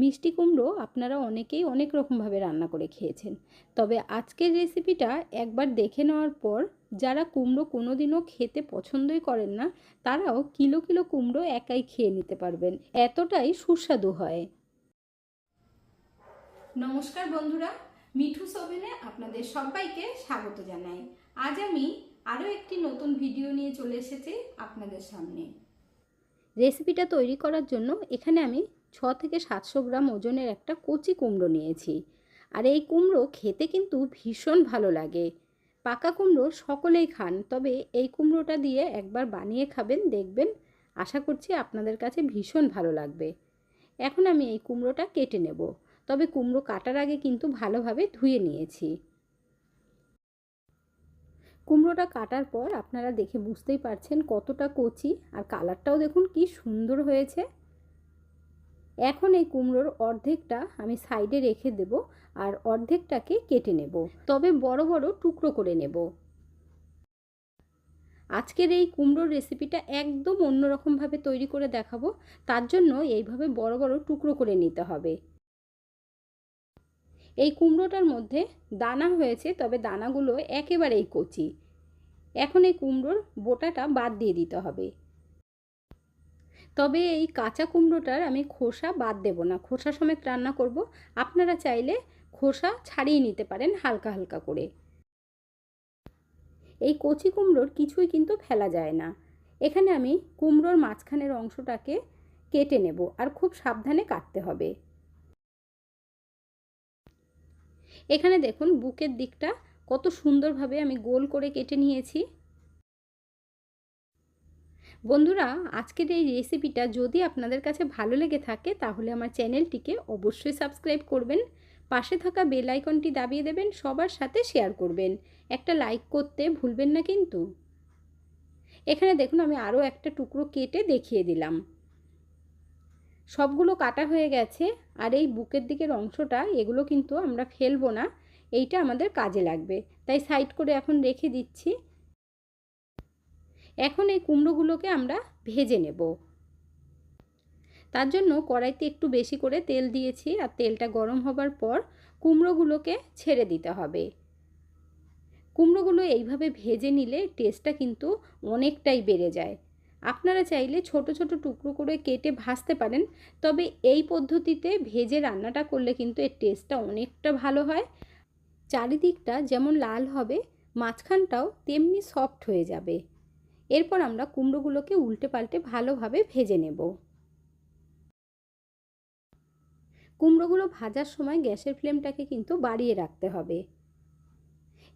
মিষ্টি কুমড়ো আপনারা অনেকেই অনেক রকমভাবে রান্না করে খেয়েছেন। তবে আজকের রেসিপিটা একবার দেখে নেওয়ার পর, যারা কুমড়ো কোনো দিনও খেতে পছন্দই করেন না, তারাও কিলো কিলো কুমড়ো একাই খেয়ে নিতে পারবেন। এতটাই সুস্বাদু হয়। নমস্কার বন্ধুরা, মিঠু সোভেনে আপনাদের সবাইকে স্বাগত জানাই। আজ আমি আরও একটি নতুন ভিডিও নিয়ে চলে এসেছি আপনাদের সামনে। রেসিপিটা তৈরি করার জন্য এখানে আমি ছ থেকে সাতশো গ্রাম ওজনের একটা কচি কুমড়ো নিয়েছি। আর এই কুমড়ো খেতে কিন্তু ভীষণ ভালো লাগে। পাকা কুমড়ো সকলেই খান, তবে এই কুমড়োটা দিয়ে একবার বানিয়ে খাবেন, দেখবেন আশা করছি আপনাদের কাছে ভীষণ ভালো লাগবে। এখন আমি এই কুমড়োটা কেটে নেব, তবে কুমড়ো কাটার আগে কিন্তু ভালোভাবে ধুয়ে নিয়েছি। কুমড়োটা কাটার পর আপনারা দেখে বুঝতেই পারছেন কতটা কচি, আর কালারটাও দেখুন কি সুন্দর হয়েছে। এখন এই কুমড়োর অর্ধেকটা আমি সাইডে রেখে দেব আর অর্ধেকটাকে কেটে নেব। তবে বড় বড় টুকরো করে নেব। আজকের এই কুমড়োর রেসিপিটা একদম অন্যরকমভাবে তৈরি করে দেখাবো। তার জন্য এইভাবে বড় বড় টুকরো করে নিতে হবে। এই কুমড়োটার মধ্যে দানা হয়েছে, তবে দানাগুলো একেবারেই কচি। এখন এই কুমড়োর বোটাটা বাদ দিয়ে দিতে হবে। তবে এই কাঁচা কুমড়োটার আমি খোসা বাদ দেব না। খোসা সমেত রান্না করব। আপনারা চাইলে খোসা ছাড়িয়ে নিতে পারেন হালকা হালকা করে। এই কচি কুমড়োর কিছুই কিন্তু ফেলা যায় না। এখানে আমি কুমড়োর মাঝখানের অংশটাকে কেটে নেব আর খুব সাবধানে কাটতে হবে। এখানে দেখুন, বুকের দিকটা কত সুন্দরভাবে আমি গোল করে কেটে নিয়েছি। বন্ধুরা, আজকের এই রেসিপিটা যদি আপনাদের কাছে ভালো লেগে থাকে, তাহলে আমার চ্যানেলটিকে অবশ্যই সাবস্ক্রাইব করবেন, পাশে থাকা বেল আইকনটি দাবিয়ে দেবেন, সবার সাথে শেয়ার করবেন। একটা লাইক করতে ভুলবেন না কিন্তু। এখানে দেখুন, আমি আরও একটা টুকরো কেটে দেখিয়ে দিলাম। সবগুলো কাটা হয়ে গেছে, আর এই বুকের দিকের অংশটা, এগুলো কিন্তু আমরা ফেলব না, এইটা আমাদের কাজে লাগবে। তাই সাইড করে এখন রেখে দিচ্ছি। এখন এই কুমড়োগুলোকে আমরা ভেজে নেব। তার জন্য কড়াইতে একটু বেশি করে তেল দিয়েছি আর তেলটা গরম হবার পর কুমড়োগুলোকে ছেড়ে দিতে হবে। কুমড়োগুলো এইভাবে ভেজে নিলে টেস্টটা কিন্তু অনেকটাই বেড়ে যায়। আপনারা চাইলে ছোট ছোট টুকরো করে কেটে ভাজতে পারেন, তবে এই পদ্ধতিতে ভেজে রান্নাটা করলে কিন্তু এর টেস্টটা অনেকটা ভালো হয়। চারিদিকটা যেমন লাল হবে, মাঝখানটাও তেমনি সফট হয়ে যাবে। এরপর আমরা কুমড়োগুলোকে উল্টে পাল্টে ভালোভাবে ভেজে নেব। কুমড়োগুলো ভাজার সময় গ্যাসের ফ্লেমটাকে কিন্তু বাড়িয়ে রাখতে হবে।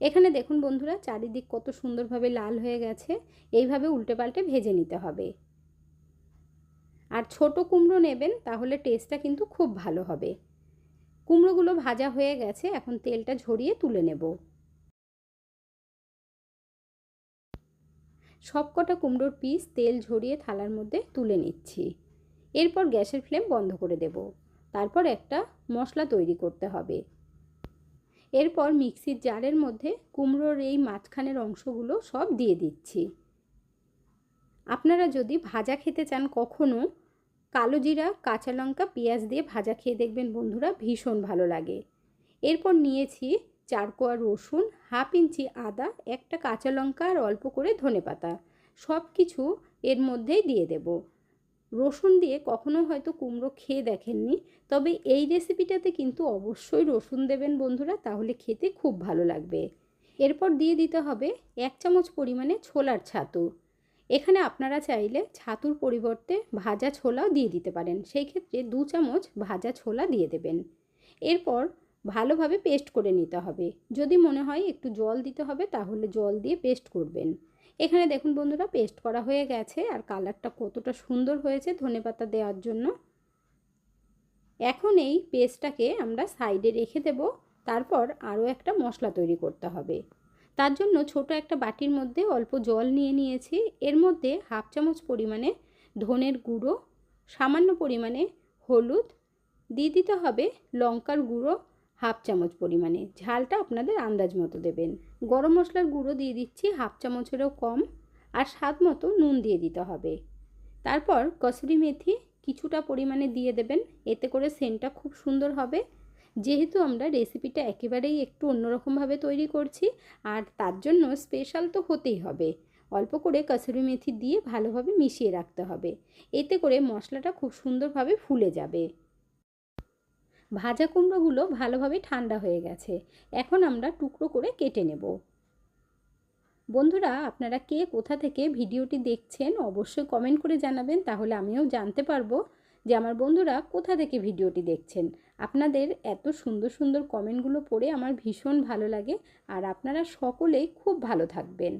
এখানে দেখুন বন্ধুরা, চারিদিক কত সুন্দরভাবে লাল হয়ে গেছে, এইভাবে উল্টে পাল্টে ভেজে নিতে হবে। আর ছোট কুমড়ো নেবেন, তাহলে টেস্টটা কিন্তু খুব ভালো হবে। কুমড়োগুলো ভাজা হয়ে গেছে, এখন তেলটা ঝরিয়ে তুলে নেব। সব কটা কুমড়োর পিস তেল ঝরিয়ে থালার মধ্যে তুলে নিচ্ছি। এরপর গ্যাসের ফ্লেম বন্ধ করে দেব। তারপর একটা মশলা তৈরি করতে হবে। এরপর মিক্সির জারের মধ্যে কুমড়োর এই মাঝখানের অংশগুলো সব দিয়ে দিচ্ছি। আপনারা যদি ভাজা খেতে চান কখনও কালো জিরা, কাঁচা লঙ্কা, পেঁয়াজ দিয়ে ভাজা খেয়ে দেখবেন বন্ধুরা ভীষণ ভালো লাগে। এরপর নিয়েছি চার কোয়া রসুন, হাফ ইঞ্চি আদা, একটা কাঁচা লঙ্কা আর অল্প করে ধনে পাতা। সব কিছু এর মধ্যেই দিয়ে দেব। রসুন দিয়ে কখনো হয়তো কুমড়ো খেয়ে দেখেননি, তবে এই রেসিপিটাতে কিন্তু অবশ্যই রসুন দেবেন বন্ধুরা, তাহলে খেতে খুব ভালো লাগবে। এরপর দিয়ে দিতে হবে এক চামচ পরিমাণে ছোলার ছাতু। এখানে আপনারা চাইলে ছাতুর পরিবর্তে ভাজা ছোলাও দিয়ে দিতে পারেন। সেই ক্ষেত্রে দু চামচ ভাজা ছোলা দিয়ে দেবেন। এরপর ভালোভাবে পেস্ট করে নিতে হবে। যদি মনে হয় একটু জল দিতে হবে, তাহলে জল দিয়ে পেস্ট করবেন। এখানে দেখুন বন্ধুরা, পেস্ট করা হয়ে গেছে আর কালারটা কতটা সুন্দর হয়েছে ধনেপাতা দেওয়ার জন্য। এখন এই পেস্টটাকে আমরা সাইডে রেখে দেব, তারপর আরও একটা মশলা তৈরি করতে হবে। তার জন্য ছোট একটা বাটির মধ্যে অল্প জল নিয়ে নিয়েছি। এর মধ্যে হাফ চামচ পরিমাণে ধনের গুঁড়ো, সামান্য পরিমাণে হলুদ, দিয়ে দিতে হবে লঙ্কার গুঁড়ো হাফ চামচ পরিমাণে। ঝালটা আপনাদের আন্দাজ মতো দেবেন। গরম মশলার গুঁড়ো দিয়ে দিচ্ছি হাফ চামচেরও কম আর স্বাদ মতো নুন দিয়ে দিতে হবে। তারপর কসুরি মেথি কিছুটা পরিমাণে দিয়ে দেবেন। এতে করে সেন্টটা খুব সুন্দর হবে। যেহেতু আমরা রেসিপিটা একেবারেই একটু অন্যরকমভাবে তৈরি করছি আর তার জন্য স্পেশাল তো হতেই হবে। অল্প করে কসুরি মেথি দিয়ে ভালোভাবে মিশিয়ে রাখতে হবে। এতে করে মশলাটা খুব সুন্দরভাবে ফুলে যাবে। ভাজা কুমড়োগুলো ভালোভাবে ঠান্ডা হয়ে গেছে। এখন আমরা টুকরো করে কেটে নেব। বন্ধুরা, আপনারা কে কোথা থেকে ভিডিওটি দেখছেন অবশ্যই কমেন্ট করে জানাবেন, তাহলে আমিও জানতে পারব যে আমার বন্ধুরা কোথা থেকে ভিডিওটি দেখছেন। আপনাদের এত সুন্দর সুন্দর কমেন্টগুলো পড়ে আমার ভীষণ ভালো লাগে আর আপনারা সকলেই খুব ভালো থাকবেন।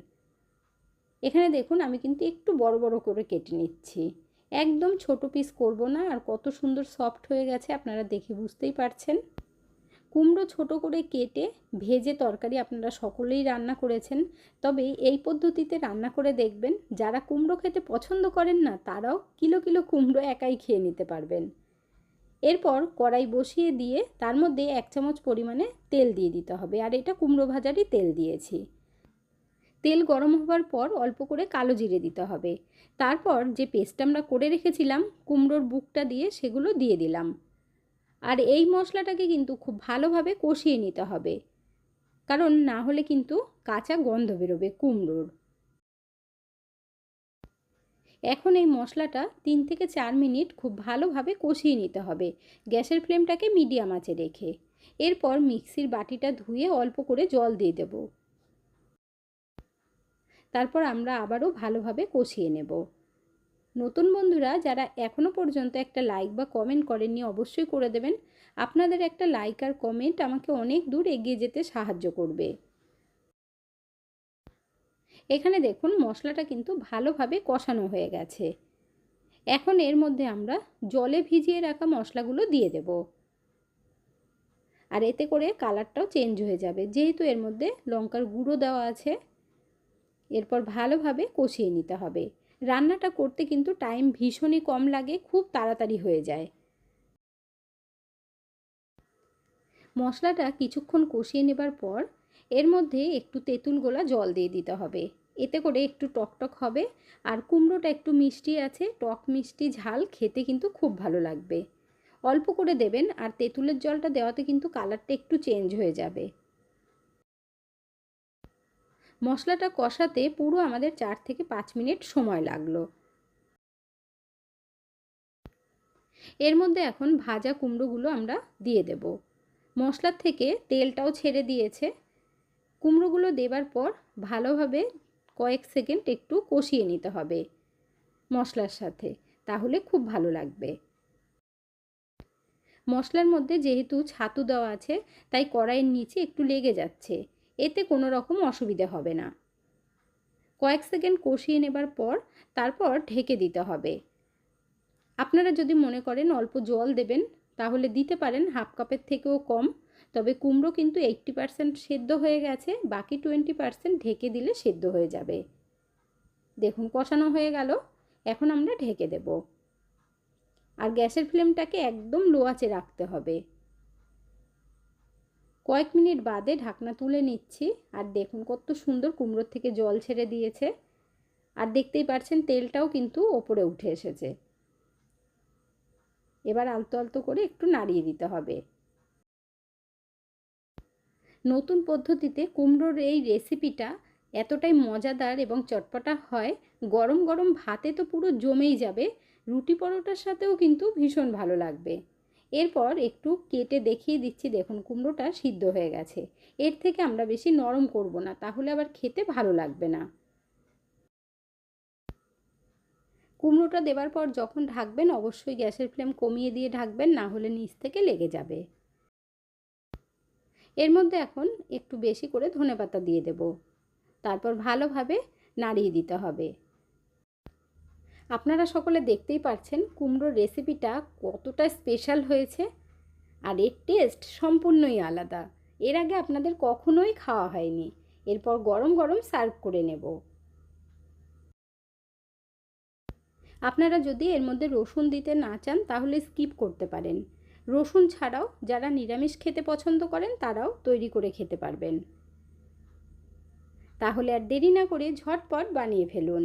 এখানে দেখুন, আমি কিন্তু একটু বড় বড় করে কেটে নিচ্ছি। একদম ছোট পিস করব না, আর কত সুন্দর সফট হয়ে গেছে আপনারা দেখে বুঝতেই পারছেন। কুমড়ো ছোট করে কেটে ভেজে তরকারি আপনারা সকলেই রান্না করেছেন। তবে এই পদ্ধতিতে রান্না করে দেখবেন, যারা কুমড়ো খেতে পছন্দ করেন না, তারাও কিলো কিলো কুমড়ো একাই খেয়ে নিতে পারবেন। এরপর কড়াই বসিয়ে দিয়ে তার মধ্যে এক চামচ পরিমাণে তেল দিয়ে দিতে হবে, আর এটা কুমড়ো ভাজারই তেল দিয়েছি। তেল গরম হবার পর অল্প করে কালো জিরে দিতে হবে। তারপর যে পেস্ট আমরা করে রেখেছিলাম, কুমড়োর বুকটা দিয়ে সেগুলো দিয়ে দিলাম। আর এই মশলাটাকে কিন্তু খুব ভালোভাবে কষিয়ে নিতে হবে। কারণ না হলে কিন্তু কাঁচা গন্ধ বেরোবে কুমড়োর। এখন এই মশলাটা তিন থেকে চার মিনিট খুব ভালোভাবে কষিয়ে নিতে হবে। গ্যাসের ফ্লেমটাকে মিডিয়াম আঁচে রেখে। এরপর মিক্সির বাটিটা ধুয়ে অল্প করে জল দিয়ে দেব। তারপর আমরা আবারও ভালোভাবে কষিয়ে নেব। নতুন বন্ধুরা, যারা এখনও পর্যন্ত একটা লাইক বা কমেন্ট করেননি, অবশ্যই করে দেবেন। আপনাদের একটা লাইক আর কমেন্ট আমাকে অনেক দূর এগিয়ে যেতে সাহায্য করবে। এখানে দেখুন, মশলাটা কিন্তু ভালোভাবে কষানো হয়ে গেছে। এখন এর মধ্যে আমরা জলে ভিজিয়ে রাখা মশলাগুলো দিয়ে দেব। আর এতে করে কালারটাও চেঞ্জ হয়ে যাবে। যেহেতু এর মধ্যে লঙ্কার গুঁড়ো দেওয়া আছে এরপর ভালোভাবে কষিয়ে নিতে হবে। রান্নাটা করতে কিন্তু টাইম ভীষণই কম লাগে, খুব তাড়াতাড়ি হয়ে যায়। মশলাটা কিছুক্ষণ কষিয়ে নেবার পর এর মধ্যে একটু তেঁতুল গোলা জল দিয়ে দিতে হবে। এতে করে একটু টকটক হবে আর কুমড়োটা একটু মিষ্টি আছে, টক মিষ্টি ঝাল খেতে কিন্তু খুব ভালো লাগবে। অল্প করে দেবেন আর তেঁতুলের জলটা দেওয়াতে কিন্তু কালারটা একটু চেঞ্জ হয়ে যাবে। মশলাটা কষাতে পুরো আমাদের চার থেকে পাঁচ মিনিট সময় লাগল। এর মধ্যে এখন ভাজা কুমড়োগুলো আমরা দিয়ে দেব। মশলার থেকে তেলটাও ছেড়ে দিয়েছে। কুমড়োগুলো দেবার পর ভালোভাবে কয়েক সেকেন্ড একটু কষিয়ে নিতে হবে মশলার সাথে, তাহলে খুব ভালো লাগবে। মশলার মধ্যে যেহেতু ছাতু দেওয়া আছে, তাই কড়াইয়ের নিচে একটু লেগে যাচ্ছে। এতে কোনো রকম অসুবিধে হবে না। কয়েক সেকেন্ড কষিয়ে নেবার পর তারপর ঢেকে দিতে হবে। আপনারা যদি মনে করেন অল্প জল দেবেন, তাহলে দিতে পারেন হাফ কাপের থেকেও কম, তবে কুমড়ো কিন্তু এইট্টি পারসেন্ট সেদ্ধ হয়ে গেছে, বাকি টোয়েন্টি পারসেন্ট ঢেকে দিলে সেদ্ধ হয়ে যাবে। দেখুন, কষানো হয়ে গেল, এখন আমরা ঢেকে দেব। আর গ্যাসের ফ্লেমটাকে একদম লো রাখতে হবে। কয়েক মিনিট বাদে ঢাকনা তুলে নিচ্ছি। আর দেখুন কত সুন্দর কুমড়োর থেকে জল ছেড়ে দিয়েছে। আর দেখতেই পাচ্ছেন তেলটাও কিন্তু ওপরে উঠে এসেছে। এবার আলতো আলতো করে একটু নাড়িয়ে দিতে হবে। নতুন পদ্ধতিতে কুমড়োর এই রেসিপিটা এতটাই মজাদার এবং চটপটা হয়, গরম গরম ভাতে তো পুরো জমেই যাবে, রুটি পরোটার সাথেও কিন্তু ভীষণ ভালো লাগবে। এরপর একটু কেটে দেখিয়ে দিচ্ছি, দেখুন কুমড়োটা সিদ্ধ হয়ে গেছে। এর থেকে আমরা বেশি নরম করব না, তাহলে আবার খেতে ভালো লাগবে না। কুমড়োটা দেবার পর যখন ঢাকবেন, অবশ্যই গ্যাসের ফ্লেম কমিয়ে দিয়ে ঢাকবেন, না হলে নিচ থেকে লেগে যাবে। এর মধ্যে এখন একটু বেশি করে ধনেপাতা দিয়ে দেব। তারপর ভালোভাবে নাড়িয়ে দিতে হবে। আপনারা সকলে দেখতেই পাচ্ছেন কুমড়োর রেসিপিটা কতটা স্পেশাল হয়েছে আর এর টেস্ট সম্পূর্ণই আলাদা। এর আগে আপনাদের কখনোই খাওয়া হয়নি। এরপর গরম গরম সার্ভ করে নেব। আপনারা যদি এর মধ্যে রসুন দিতে না চান, তাহলে স্কিপ করতে পারেন। রসুন ছাড়াও যারা নিরামিষ খেতে পছন্দ করেন, তারাও তৈরি করে খেতে পারবেন। তাহলে আর দেরি না করে ঝটপট বানিয়ে ফেলুন।